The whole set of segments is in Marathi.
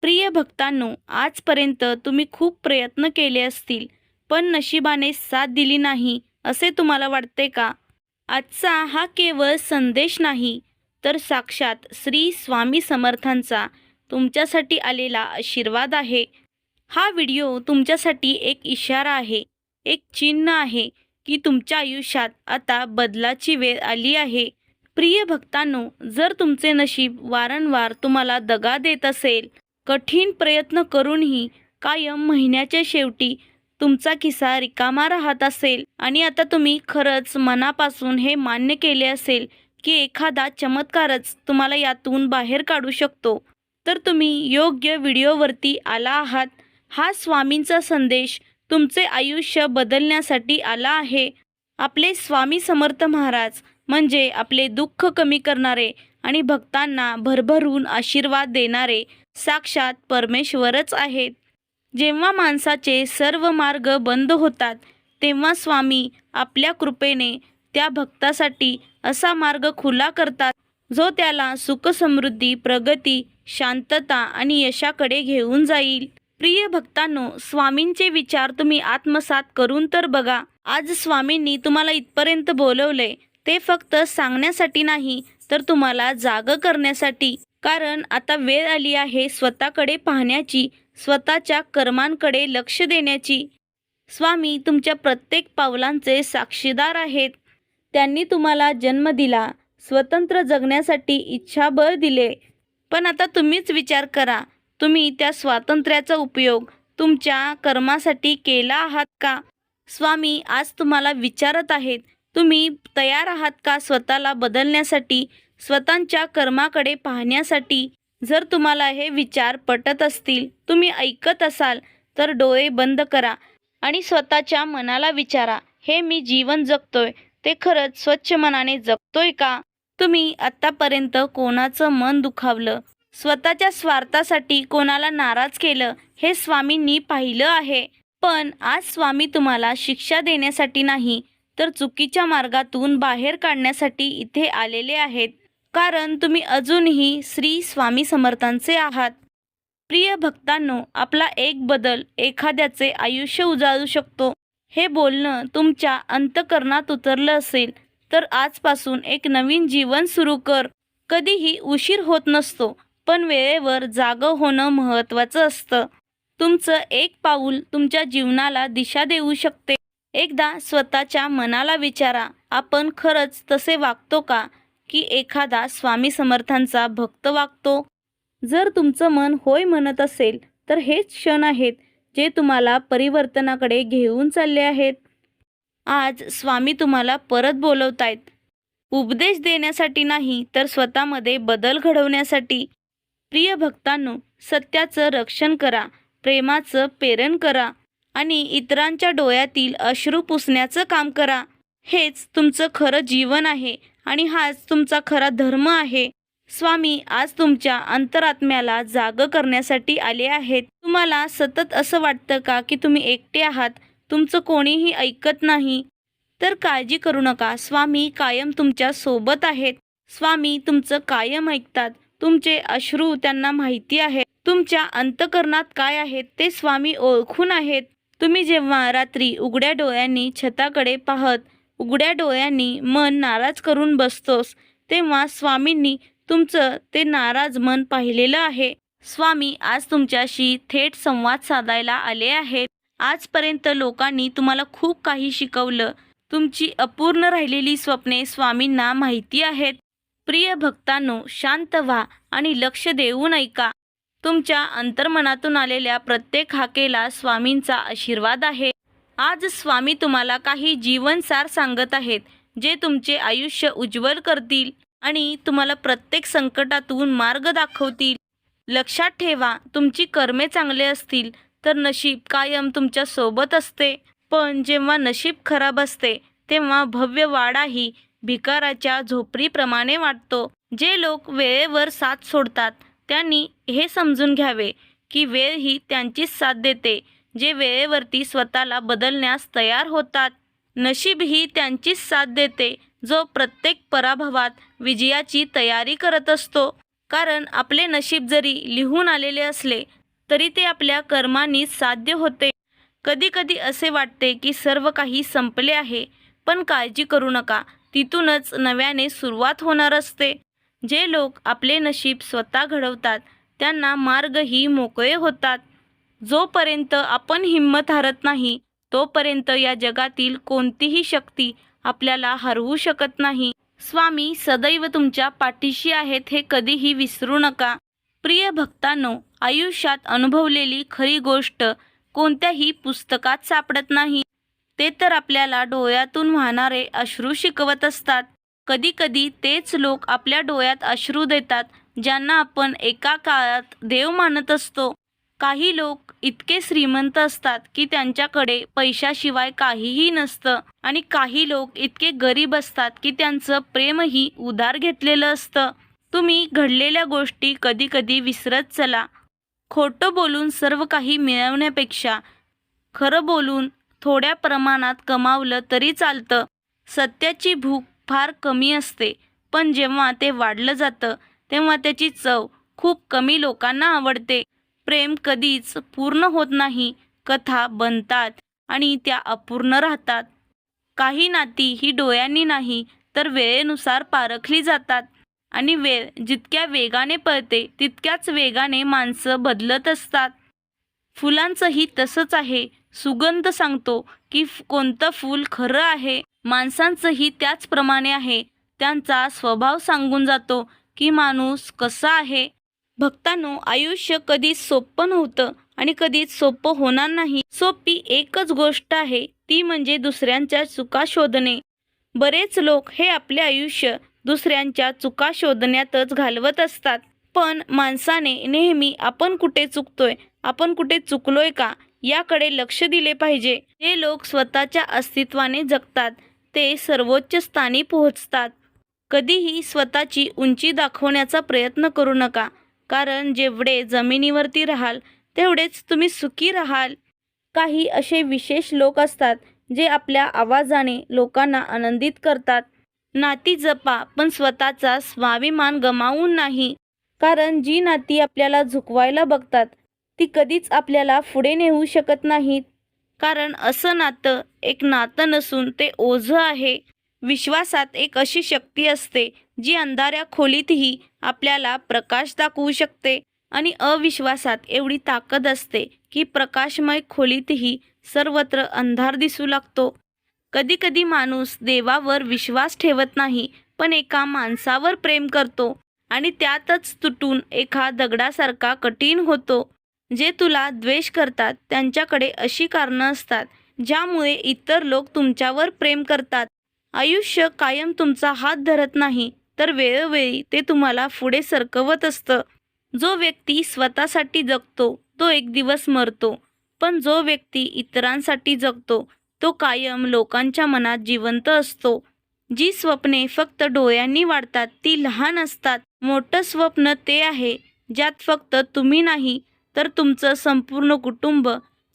प्रिय भक्तांनो आजपर्यंत तुम्ही खूप प्रयत्न केले असतील पण नशिबाने साथ दिली नाही असे तुम्हाला वाटते का? आजचा हा केवळ संदेश नाही तर साक्षात श्री स्वामी समर्थांचा तुमच्यासाठी आलेला आशीर्वाद आहे. हा व्हिडिओ तुमच्यासाठी एक इशारा आहे एक चिन्ह आहे की तुमच्या आयुष्यात आता बदलाची वेळ आली आहे. प्रिय भक्तांनो जर तुमचे नशीब वारंवार तुम्हाला दगा देत असेल कठीण प्रयत्न करूनही कायम महिन्याच्या शेवटी तुमचा किस्सा रिकामा राहत असेल आणि आता तुम्ही खरंच मनापासून हे मान्य केले असेल की एखादा चमत्कारच तुम्हाला यातून बाहेर काढू शकतो. तर तुम्ही योग्य व्हिडिओवरती आला आहात. हा स्वामींचा संदेश तुमचे आयुष्य बदलण्यासाठी आला आहे. आपले स्वामी समर्थ महाराज म्हणजे आपले दुःख कमी करणारे आणि भक्तांना भरभरून आशीर्वाद देणारे साक्षात परमेश्वरच आहेत. जेव्हा माणसाचे सर्व मार्ग बंद होतात तेव्हा स्वामी आपल्या कृपेने त्या भक्तासाठी असा मार्ग खुला करतात जो त्याला सुखसमृद्धी प्रगती शांतता आणि यशाकडे घेऊन जाईल. प्रिय भक्तांनो स्वामींचे विचार तुम्ही आत्मसात करून तर बघा. आज स्वामींनी तुम्हाला इथपर्यंत बोलवले. ते फक्त सांगण्यासाठी नाही तर तुम्हाला जाग करण्यासाठी. कारण आता वेळ आली आहे स्वतःकडे पाहण्याची स्वतःच्या कर्मांकडे लक्ष देण्याची. स्वामी तुमच्या प्रत्येक पावलांचे साक्षीदार आहेत. त्यांनी तुम्हाला जन्म दिला स्वतंत्र जगण्यासाठी इच्छाबळ दिले. पण आता तुम्हीच विचार करा. तुम्ही त्या स्वातंत्र्याचा उपयोग तुमच्या कर्मासाठी केला आहात का? स्वामी आज तुम्हाला विचारत आहेत तुम्ही तयार आहात का स्वतःला बदलण्यासाठी स्वतःच्या कर्माकडे पाहण्यासाठी? जर तुम्हाला हे विचार पटत असतील तुम्ही ऐकत असाल तर डोळे बंद करा आणि स्वतःच्या मनाला विचारा हे मी जीवन जगतोय ते खरंच स्वच्छ मनाने जगतोय का? तुम्ही आत्तापर्यंत कोणाचं मन दुखावलं? स्वतःच्या स्वार्थासाठी कोणाला नाराज केलं हे स्वामींनी पाहिलं आहे. पण आज स्वामी तुम्हाला शिक्षा देण्यासाठी नाही तर चुकीच्या मार्गातून बाहेर काढण्यासाठी इथे आलेले आहेत. कारण तुम्ही अजूनही श्री स्वामी समर्थांचे आहात. प्रिय भक्तांनो आपला एक बदल एखाद्याचे आयुष्य उजाळू शकतो. हे बोलणं तुमच्या अंतकरणात उतरलं असेल तर आजपासून एक नवीन जीवन सुरू कर. कधीही उशीर होत नसतो. पण वेळेवर जागं होणं महत्त्वाचं असतं. तुमचं एक पाऊल तुमच्या जीवनाला दिशा देऊ शकते. एकदा स्वतःच्या मनाला विचारा आपण खरंच तसे वागतो का? की एखादा स्वामी समर्थांचा भक्त वागतो? जर तुमचं मन होय म्हणत असेल तर हेच क्षण आहेत जे तुम्हाला परिवर्तनाकडे घेऊन चालले आहेत. आज स्वामी तुम्हाला परत बोलवत आहेत उपदेश देण्यासाठी नाही तर स्वतःमध्ये बदल घडवण्यासाठी. प्रिय भक्तांनो सत्याचं रक्षण करा प्रेमाचं प्रेरण करा आणि इतरांच्या डोळ्यातील अश्रू पुसण्याचं काम करा. हेच तुमचं खरं जीवन आहे आणि हाच तुमचा खरा धर्म आहे. स्वामी आज तुमच्या अंतरात्म्याला जाग करण्यासाठी आले आहेत. तुम्हाला सतत असं वाटतं का की तुम्ही एकटे आहात? तुमचं कोणीही ऐकत नाही. तर काळजी करू नका. स्वामी कायम तुमच्यासोबत आहेत. स्वामी तुमचं कायम ऐकतात. तुमचे अश्रू त्यांना माहिती आहे तुमच्या अंतकरणात काय आहेत ते स्वामी ओळखून आहेत. तुम्ही जेव्हा रात्री उघड्या डोळ्यांनी छताकडे पाहत उघड्या डोळ्यांनी मन नाराज करून बसतोस तेव्हा स्वामींनी तुमचं ते नाराज मन पाहिलेलं आहे. स्वामी आज तुमच्याशी थेट संवाद साधायला आले आहेत. आजपर्यंत लोकांनी तुम्हाला खूप काही शिकवलं. तुमची अपूर्ण राहिलेली स्वप्ने स्वामींना माहिती आहेत. प्रिय भक्तांनो शांत व्हा आणि लक्ष देऊन ऐका. तुमच्या अंतर्मनातून आलेल्या प्रत्येक हाकेला स्वामींचा आशीर्वाद आहे. आज स्वामी तुम्हाला काही जीवनसार सांगत आहेत जे तुमचे आयुष्य उज्ज्वल करतील आणि तुम्हाला प्रत्येक संकटातून मार्ग दाखवतील. लक्षात ठेवा तुमची कर्मे चांगले असतील तर नशीब कायम तुमच्यासोबत असते. पण जेव्हा नशीब खराब असते तेव्हा भव्य वाडाही भिकाराच्या झोपडीप्रमाणे वाटतो. जे लोक वेळेवर साथ सोडतात त्यांनी हे समजून घ्यावे की वेळ ही त्यांचीच साथ देते जे वेळेवरती स्वतःला बदलण्यास तयार होतात. नशीब ही त्यांचीच साथ देते जो प्रत्येक पराभवात विजयाची तयारी करत असतो. कारण आपले नशीब जरी लिहून आलेले असले तरी ते आपल्या कर्मांनी साध्य होते. कधीकधी असे वाटते की सर्व काही संपले आहे पण काळजी करू नका. तिथूनच नव्याने सुरुवात होणार असते. जे लोक आपले नशीब स्वतः घडवतात त्यांना मार्गही मोकळे होतात. जोपर्यंत आपण हिंमत हारत नाही तोपर्यंत या जगातील कोणतीही शक्ती आपल्याला हरवू शकत नाही. स्वामी सदैव तुमच्या पाठीशी आहेत हे कधीही विसरू नका. प्रिय भक्तांनो आयुष्यात अनुभवलेली खरी गोष्ट कोणत्याही पुस्तकात सापडत नाही. ते तर आपल्याला डोळ्यातून वाहणारे अश्रू शिकवत असतात. कधीकधी तेच लोक आपल्या डोळ्यात अश्रू देतात ज्यांना आपण एका काळात देव मानत असतो. काही लोक इतके श्रीमंत असतात की त्यांच्याकडे पैशाशिवाय काहीही नसतं आणि काही लोक इतके गरीब असतात की त्यांचं प्रेमही उधार घेतलेलं असतं. तुम्ही घडलेल्या गोष्टी कधीकधी विसरत चला. खोटं बोलून सर्व काही मिळवण्यापेक्षा खरं बोलून थोड्या प्रमाणात कमावलं तरी चालतं. सत्याची भूक फार कमी असते. पण जेव्हा ते वाढलं जातं तेव्हा त्याची चव खूप कमी लोकांना आवडते. प्रेम कधीच पूर्ण होत नाही. कथा बनतात आणि त्या अपूर्ण राहतात. काही नाती ही डोळ्यांनी नाही तर वेळेनुसार पारखली जातात. आणि वेळ जितक्या वेगाने पळते तितक्याच वेगाने माणसं बदलत असतात. फुलांचंही तसंच आहे. सुगंध सांगतो की कोणतं फूल खरं आहे. माणसांचंही त्याचप्रमाणे आहे. त्यांचा स्वभाव सांगून जातो की माणूस कसा आहे. भक्तांनो आयुष्य कधीच सोपं नव्हतं आणि कधीच सोपं होणार नाही. सोपी एकच गोष्ट आहे ती म्हणजे दुसऱ्यांच्या चुका शोधणे. बरेच लोक हे आपले आयुष्य दुसऱ्यांच्या चुका शोधण्यातच घालवत असतात. पण माणसाने नेहमी आपण कुठे चुकतोय आपण कुठे चुकलोय का याकडे लक्ष दिले पाहिजे. जे लोक स्वतःच्या अस्तित्वाने जगतात. ते सर्वोच्च स्थानी पोहोचतात. कधीही स्वतःची उंची दाखवण्याचा प्रयत्न करू नका. कारण जेवढे जमिनीवरती राहाल तेवढेच तुम्ही सुखी राहाल. काही असे विशेष लोक असतात जे आपल्या आवाजाने लोकांना आनंदित करतात. नाती जपा पण स्वतःचा स्वाभिमान गमावून नाही. कारण जी नाती आपल्याला झुकवायला बघतात ती कधीच आपल्याला पुढे नेऊ शकत नाहीत. कारण असं नातं एक नातं नसून ते ओझं आहे. विश्वासात एक अशी शक्ती असते जी अंधाऱ्या खोलीतही आपल्याला प्रकाश दाखवू शकते आणि अविश्वासात एवढी ताकद असते की प्रकाशमय खोलीतही सर्वत्र अंधार दिसू लागतो. कधीकधी माणूस देवावर विश्वास ठेवत नाही पण एका माणसावर प्रेम करतो आणि त्यातच तुटून एका दगडासारखा कठीण होतो. जे तुला द्वेष करतात त्यांच्याकडे अशी कारणं असतात ज्यामुळे इतर लोक तुमच्यावर प्रेम करतात. आयुष्य कायम तुमचा हात धरत नाही तर वेळोवेळी ते तुम्हाला पुढे सरकवत असतं. जो व्यक्ती स्वतःसाठी जगतो तो एक दिवस मरतो. पण जो व्यक्ती इतरांसाठी जगतो तो कायम लोकांच्या मनात जिवंत असतो. जी स्वप्ने फक्त डोळ्यांनी वाढतात ती लहान असतात. मोठं स्वप्न ते आहे ज्यात फक्त तुम्ही नाही तर तुमचं संपूर्ण कुटुंब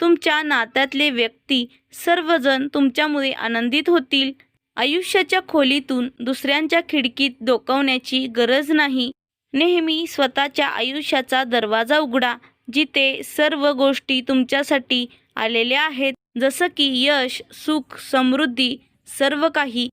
तुमच्या नात्यातले व्यक्ती सर्वजण तुमच्यामुळे आनंदित होतील. आयुष्याच्या खोलीतून दुसऱ्यांच्या खिडकीत डोकवण्याची गरज नाही. नेहमी स्वतःच्या आयुष्याचा दरवाजा उघडा जिथे सर्व गोष्टी तुमच्यासाठी आलेल्या आहेत. जसं की यश सुख समृद्धी सर्व काही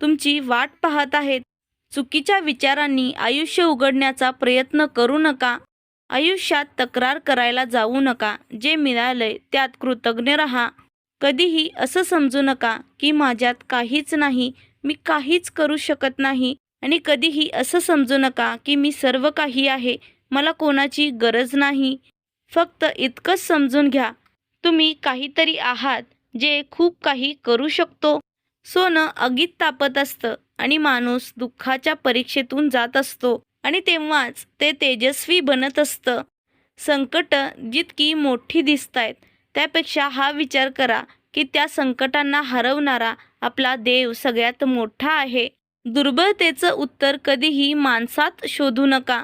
तुमची वाट पाहत आहेत. चुकीच्या विचारांनी आयुष्य उघडण्याचा प्रयत्न करू नका. आयुष्यात तक्रार करायला जाऊ नका. जे मिळालंय त्यात कृतज्ञ राहा. कधीही असं समजू नका की माझ्यात काहीच नाही मी काहीच करू शकत नाही आणि कधीही असं समजू नका की मी सर्व काही आहे मला कोणाची गरज नाही. फक्त इतकंच समजून घ्या. तुम्ही काहीतरी आहात जे खूप काही करू शकतो. सोनं अगीत तापत असतं आणि माणूस दुःखाच्या परीक्षेतून जात असतो. आणि तेव्हाच ते तेजस्वी बनत असतं. संकट जितकी मोठी दिसत आहेत त्यापेक्षा हा विचार करा की त्या संकटांना हरवणारा आपला देव सगळ्यात मोठा आहे. दुर्बलतेचं उत्तर कधीही माणसात शोधू नका.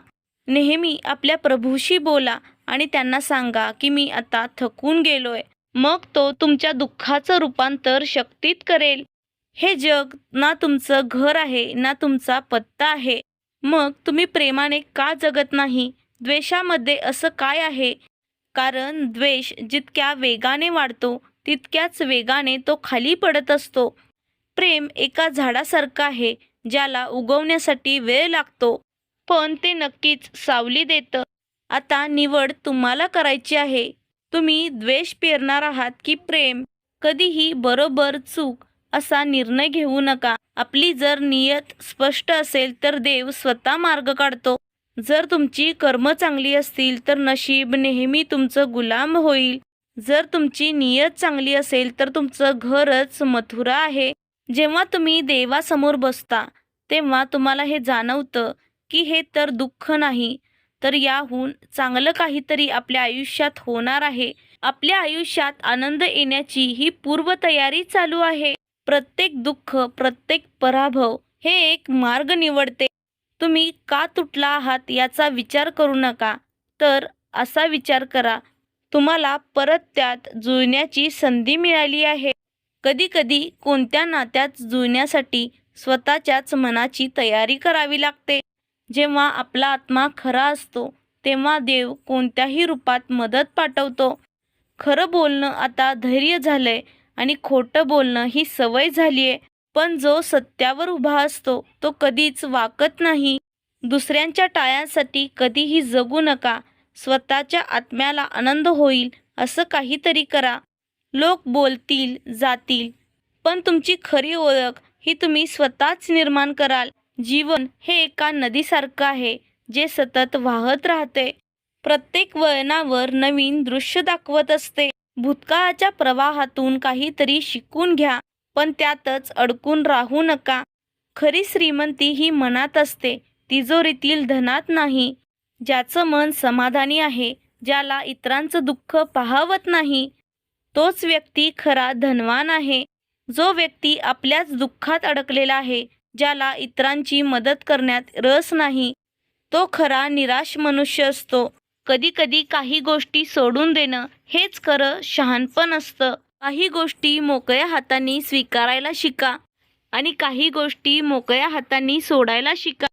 नेहमी आपल्या प्रभूशी बोला आणि त्यांना सांगा की मी आता थकून गेलोय. मग तो तुमच्या दुःखाचं रूपांतर शक्तीत करेल. हे जग ना तुमचं घर आहे ना तुमचा पत्ता आहे. मग तुम्ही प्रेमाने का जगत नाही? द्वेषामध्ये असं काय आहे? कारण द्वेष जितक्या वेगाने वाढतो तितक्याच वेगाने तो खाली पडत असतो. प्रेम एका झाडासारखं आहे ज्याला उगवण्यासाठी वेळ लागतो. पण ते नक्कीच सावली देतं. आता निवड तुम्हाला करायची आहे. तुम्ही द्वेष पेरणार आहात की प्रेम कधीही बरोबर चूक असा निर्णय घेऊ नका. आपली जर नियत स्पष्ट असेल तर देव स्वतः मार्ग काढतो. जर तुमची कर्म चांगली असतील तर नशीब नेहमी तुमचं गुलाम होईल. जर तुमची नियत चांगली असेल तर तुमचं घरच मथुरा आहे. जेव्हा तुम्ही देवासमोर बसता तेव्हा तुम्हाला हे जाणवतं की हे तर दुःख नाही तर याहून चांगलं काहीतरी आपल्या आयुष्यात होणार आहे. आपल्या आयुष्यात आनंद येण्याची ही पूर्वतयारी चालू आहे. प्रत्येक दुःख प्रत्येक पराभव हे एक मार्ग निवडते. तुम्ही का तुटला आहात याचा विचार करू नका. तर असा विचार करा तुम्हाला परत त्यात जुळण्याची संधी मिळाली आहे. कधीकधी कोणत्या नात्यात जुळण्यासाठी स्वतःच्याच मनाची तयारी करावी लागते. जेव्हा आपला आत्मा खरा असतो तेव्हा देव कोणत्याही रूपात मदत पाठवतो. खरं बोलणं आता धैर्य झालंय आणि खोटं बोलणं ही सवय झाली आहे पण जो सत्यावर उभा असतो तो कधीच वाकत नाही. दुसऱ्यांच्या टाळ्यांसाठी कधीही जगू नका. स्वतःच्या आत्म्याला आनंद होईल असं काहीतरी करा. लोक बोलतील जातील. पण तुमची खरी ओळख ही तुम्ही स्वतःच निर्माण कराल. जीवन हे एका नदीसारखं आहे जे सतत वाहत राहते. प्रत्येक वळणावर नवीन दृश्य दाखवत असते. भूतकाळाच्या प्रवाहातून काहीतरी शिकून घ्या पण त्यातच अडकून राहू नका. खरी श्रीमंती ही मनात असते तिजोरीतील धनात नाही. ज्याचं मन समाधानी आहे ज्याला इतरांचं दुःख पाहावत नाही तोच व्यक्ती खरा धनवान आहे. जो व्यक्ती आपल्याच दुःखात अडकलेला आहे ज्याला इतरांची मदत करण्यात रस नाही तो खरा निराश मनुष्य असतो. कधीकधी काही गोष्टी सोडून देणं हेच खरं शहाणपण असतं. काही गोष्टी मोकळ्या हाताने स्वीकारायला शिका आणि काही गोष्टी मोकळ्या हाताने सोडायला शिका.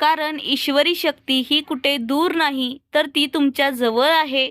कारण ईश्वरी शक्ती ही कुठे दूर नाही तर ती तुमच्या जवळ आहे.